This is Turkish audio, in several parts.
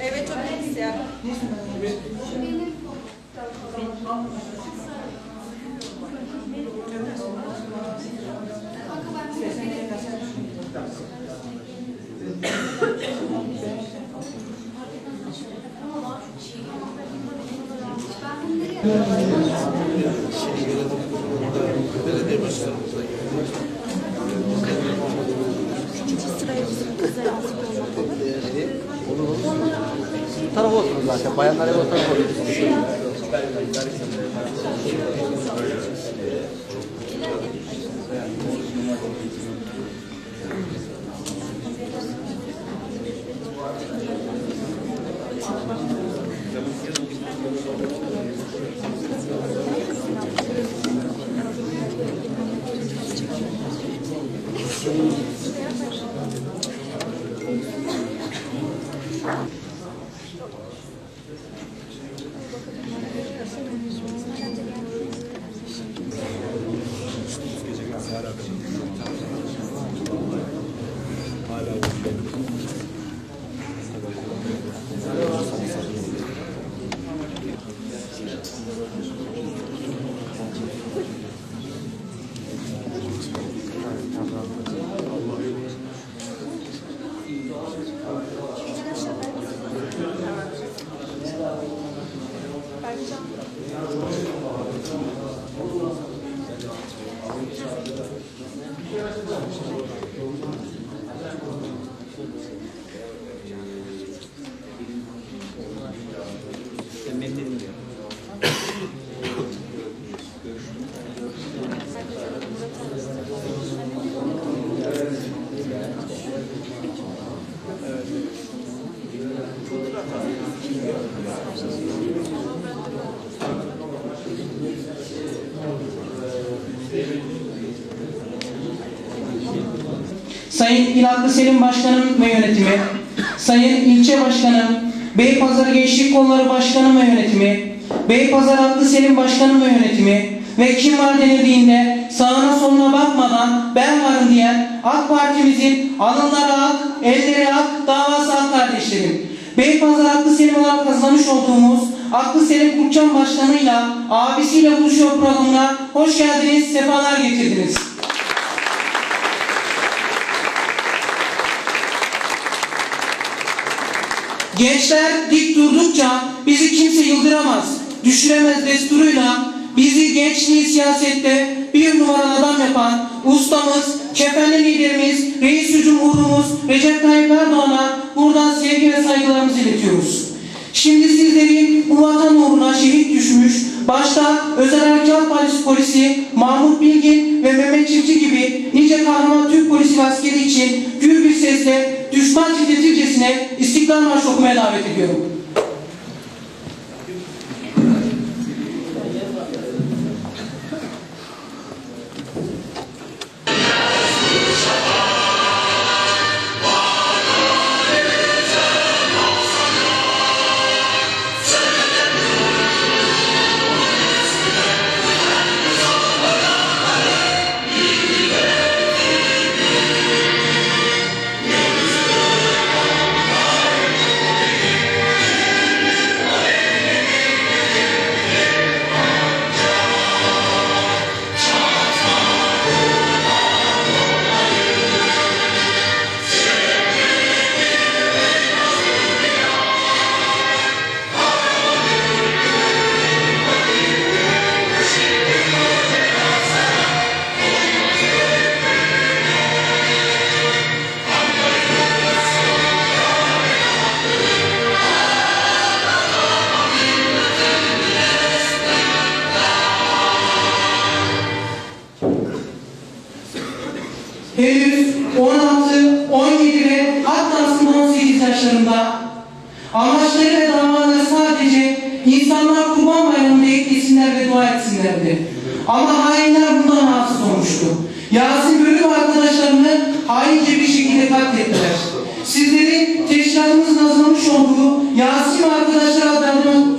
Evet o bilgisayar. Belediye başkanımıza Bu taraf olsun zaten. Bayanlar ev o taraf olsun. Sayın İnatlı Selim Başkanım ve yönetimi, Sayın İlçe Başkanım, Beypazarı Gençlik Kolları Başkanım ve yönetimi, Beypazarı Atlı Selim Başkanım ve yönetimi ve kim var denildiğinde sağına soluna bakmadan ben varım diyen AK Parti'mizin alınları ak, elleri ak, davası ak kardeşlerim. Beypazarı Atlı Selim olarak kazanmış olduğumuz Aklı Selim Kurtcan Başkanı'yla abisiyle buluşuyor programına hoş geldiniz, sefalar getirdiniz. Gençler dik durdukça bizi kimse yıldıramaz, düşüremez desturuyla bizi gençliği siyasette bir numaralı adam yapan ustamız, kefenli liderimiz, reis cumhurumuz Recep Tayyip Erdoğan'a buradan sevgi ve saygılarımızı iletiyoruz. Şimdi sizleri bu vatan uğruna şehit düşmüş, başta Özel Harekat Polisi, polisi Mahmut Bilgin ve Mehmet Çiftçi gibi nice kahraman Türk polisi askeri için gür bir sesle düşman titretircesine İstiklal Marşı okumaya davet Yasin Bölük ve arkadaşlarını haince bir şekilde katlettiler. Sizleri teşkilatımızın hazırlamış olduğu Yasin arkadaşlar adına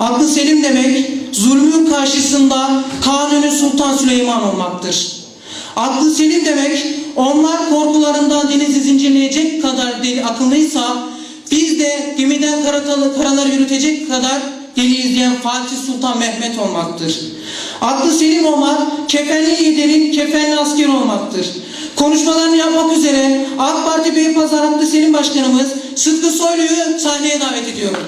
Aklı selim demek, zulmün karşısında Kanuni Sultan Süleyman olmaktır. Aklı selim demek, onlar korkularından denizi zincirleyecek kadar deli akıllıysa, biz de gemiden karaları yürütecek kadar deliyiz diyen Fatih Sultan Mehmet olmaktır. Aklı selim olmak, kefenli liderin kefenli asker olmaktır. Konuşmalarını yapmak üzere AK Parti Beypazarı Aklı Selim Başkanımız Sıtkı Soylu'yu sahneye davet ediyorum.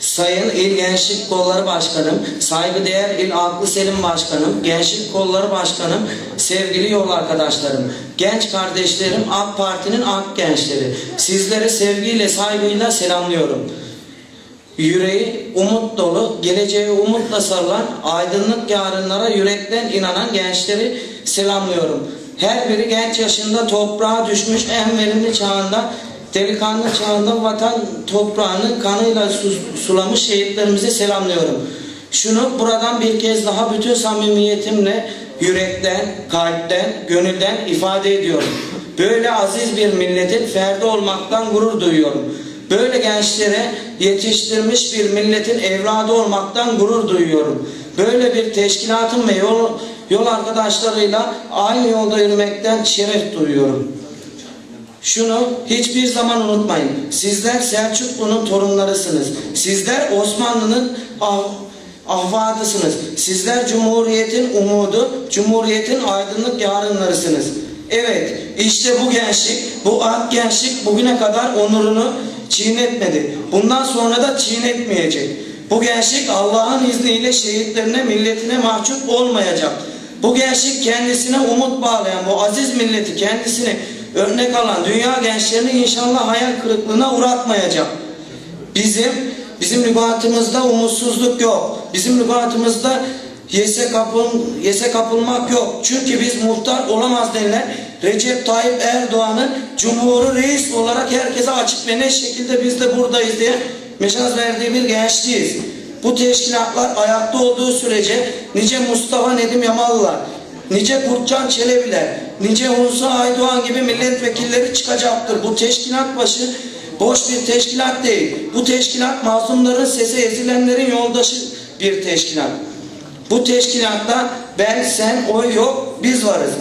Sayın Gençlik Kolları Başkanım, saygıdeğer İl Aklı Selim Başkanım, Gençlik Kolları Başkanım, sevgili yol arkadaşlarım, genç kardeşlerim, AK Parti'nin AK gençleri, sizleri sevgiyle, saygıyla selamlıyorum. Yüreği umut dolu, geleceğe umutla sarılan, aydınlık yarınlara yürekten inanan gençleri selamlıyorum. Her biri genç yaşında toprağa düşmüş en verimli çağında, delikanlı çağında vatan toprağını kanıyla su- sulamış şehitlerimizi selamlıyorum. Şunu buradan bir kez daha bütün samimiyetimle yürekten, kalpten, gönülden ifade ediyorum. Böyle aziz bir milletin ferdi olmaktan gurur duyuyorum. Böyle gençlere yetiştirmiş bir milletin evladı olmaktan gurur duyuyorum. Böyle bir teşkilatın ve yol, yol arkadaşlarıyla aynı yolda yürümekten şeref duyuyorum. Şunu hiçbir zaman unutmayın. Sizler Selçuklu'nun torunlarısınız. Sizler Osmanlı'nın ah, ahvadısınız. Sizler Cumhuriyet'in umudu, Cumhuriyet'in aydınlık yarınlarısınız. Evet, işte bu gençlik, bu ak gençlik bugüne kadar onurunu çiğnetmedi. Bundan sonra da çiğnetmeyecek. Bu gençlik Allah'ın izniyle şehitlerine, milletine mahcup olmayacak. Bu gençlik kendisine umut bağlayan, bu aziz milleti kendisini örnek alan dünya gençlerini inşallah hayal kırıklığına uğratmayacak. Bizim bizim lügatımızda umutsuzluk yok. Bizim lügatımızda yese, kapıl, yese kapılmak yok. Çünkü biz muhtar olamaz denilen Recep Tayyip Erdoğan'ın Cumhur'u reis olarak herkese açık ve ne şekilde biz de buradayız diye mesaj verdiği bir gençliğiz. Bu teşkilatlar ayakta olduğu sürece nice Mustafa Nedim Yamalılar, nice Kurtcan Çelebiler, nice Musa Aydoğan gibi milletvekilleri çıkacaktır. Bu teşkilat başı boş bir teşkilat değil. Bu teşkilat mazlumların sesi ezilenlerin yoldaşı bir teşkilat. Bu teşkilatta ben, sen, oy yok, biz varız.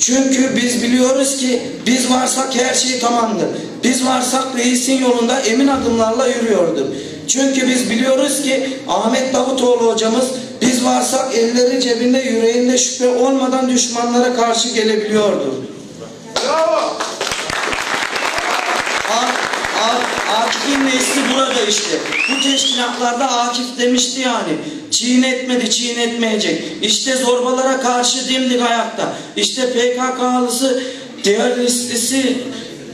Çünkü biz biliyoruz ki biz varsak her şey tamamdır. Biz varsak reisin yolunda emin adımlarla yürüyordur. Çünkü biz biliyoruz ki Ahmet Davutoğlu hocamız biz varsak elleri cebinde yüreğinde şüphe olmadan düşmanlara karşı gelebiliyordur. A- A- Akif'in nesli burada işte. Bu teşkilatlarda Akif demişti yani. Çiğnetmedi, çiğnetmeyecek. İşte zorbalara karşı dimdik ayakta. İşte PKK'lısı, diğer listesi,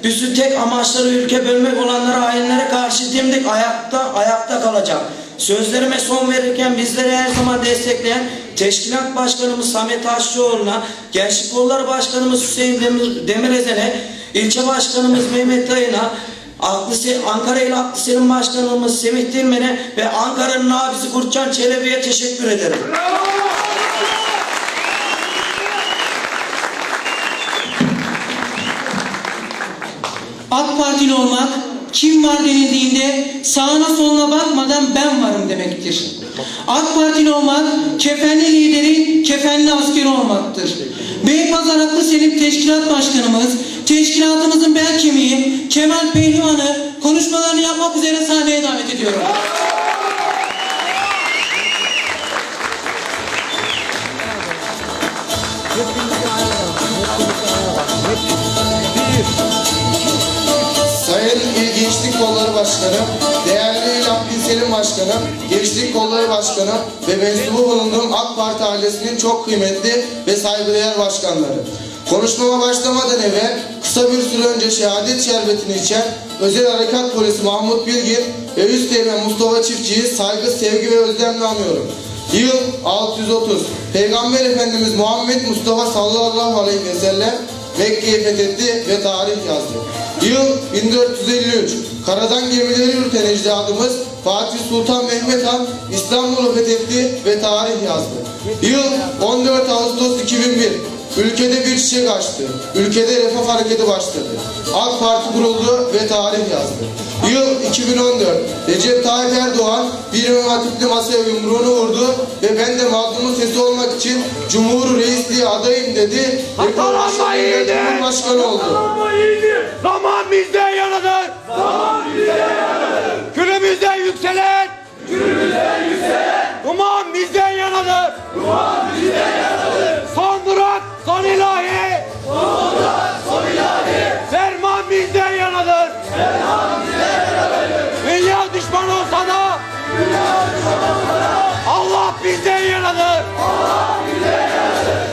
büsü tek amaçları ülke bölmek olanlara, hainlere karşı dimdik ayakta, ayakta kalacak. Sözlerime son verirken bizleri her zaman destekleyen Teşkilat Başkanımız Samet Aşçıoğlu'na, Gençlik Kolları Başkanımız Hüseyin Demir, Demirezen'e, İlçe Başkanımız Mehmet Dayı'na, Aklı Se- Ankara İl Aklı Selim Başkanımız Semih Dilmen'e ve Ankara'nın abisi Kurtcan Çelebi'ye teşekkür ederim. AK Partili olmak kim var denildiğinde sağına soluna bakmadan ben varım demektir. AK Partili olmak kefenli liderin kefenli askeri olmaktır. Beypazarı Aklı Selim Teşkilat Başkanımız, teşkilatımızın bel kemiği Kemal Pehlivan'ı konuşmalarını yapmak üzere sahneye davet ediyorum. Başkanı, Gençlik Kolları Başkanı ve mensubu bulunduğum AK Parti ailesinin çok kıymetli ve saygıdeğer başkanları. Konuşmama başlamadan evvel kısa bir süre önce şehadet şerbetini içen Özel Harekat Polisi Mahmut Bilgin ve Üsteğmen Mustafa Çiftçi'yi saygı, sevgi ve özlemle anıyorum. Yıl 630. Peygamber Efendimiz Muhammed Mustafa sallallahu aleyhi ve sellem Mekke'yi fethetti ve tarih yazdı. Yıl 1453. Karadan gemileri yürüten ecdadımız Fatih Sultan Mehmet Han İstanbul'u fethetti ve tarih yazdı. Yıl 14 Ağustos 2001. Ülkede bir çiçek açtı. Ülkede refah hareketi başladı. AK Parti kuruldu ve tarih yazdı. Yıl 2014. Recep Tayyip Erdoğan bir Hatipli masaya yumruğunu vurdu ve ben de mazlumun sesi olmak için Cumhur Reisliği adayım dedi. Ve Cumhurbaşkanı oldu. Zaman bizden yanadır. Zaman bizden yanadır. Duman bizden yanadır. Son durak, son ilahi. Son durak, son ilahi. Ferman bizden yanadır. Ferman bizden yanadır. Dünya düşman olsa da. Dünya düşman olsa da. Allah bizden yanadır. Allah bizden yanadır.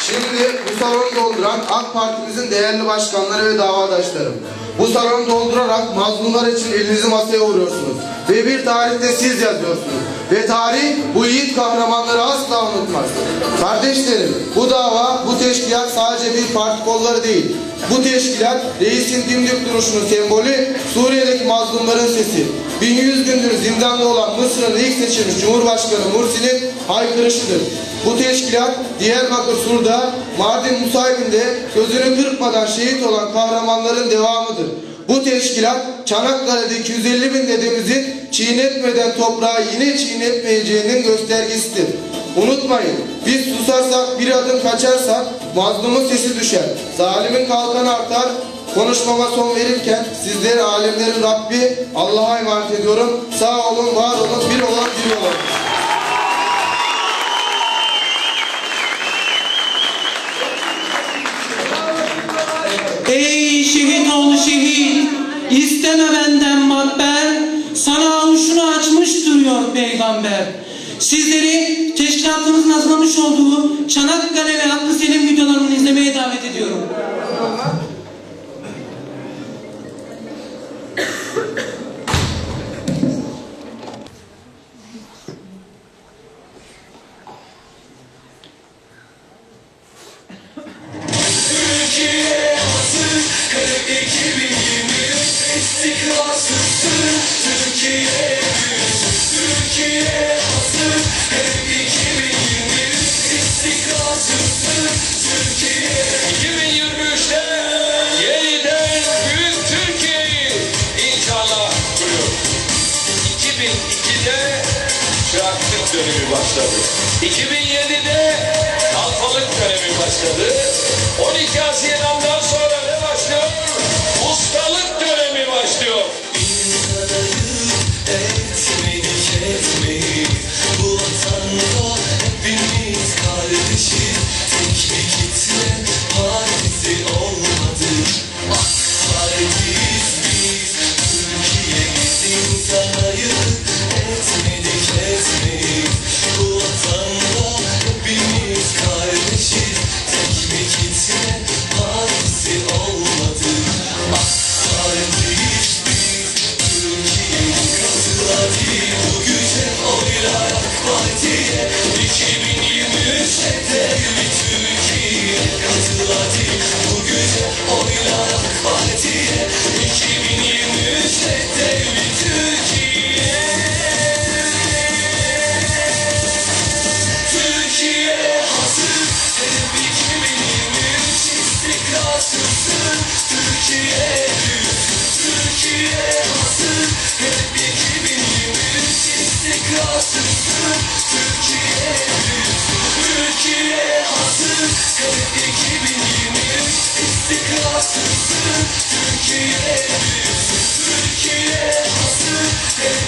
Şimdi bu salonu dolduran AK Parti'mizin değerli başkanları ve davadaşlarım. Bu salonu doldurarak mazlumlar için elinizi masaya vuruyorsunuz. Ve bir tarihte siz yazıyorsunuz. Ve tarih bu yiğit kahramanları asla unutmaz. Kardeşlerim bu dava, bu teşkilat sadece bir parti kolları değil. Bu teşkilat reisin dimdik duruşunun sembolü Suriye'deki mazlumların sesi. 1100 gündür zindanda olan Mısır'ın ilk seçilmiş Cumhurbaşkanı Mursi'nin haykırışıdır. Bu teşkilat Diyarbakır Sur'da, Mardin Musaybin'de gözünü kırpmadan şehit olan kahramanların devamıdır. Bu teşkilat Çanakkale'de 250 bin dedemizin çiğnetmeden toprağı yine çiğnetmeyeceğinin göstergesidir. Unutmayın, biz susarsak bir adım kaçarsak mazlumun sesi düşer. Zalimin kalkanı artar. Konuşmama son verirken sizleri alemlerin Rabbi Allah'a emanet ediyorum. Sağ olun, var olun, bir olan bir olun. Peygamber. Sizleri teşkilatımızın hazırlamış olduğu Çanakkale ve Aklı Selim videolarını izlemeye davet dönemi başladı. 2007'de kalfalık dönemi başladı. 12 Haziran'da Türkiye büyüsün, Türkiye asıl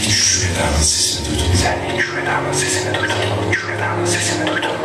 hiç şüphedarın sesini duydun mu? Sen hiç şüphedarın sesini duydun mu? Şüphedarın sesini duydun mu?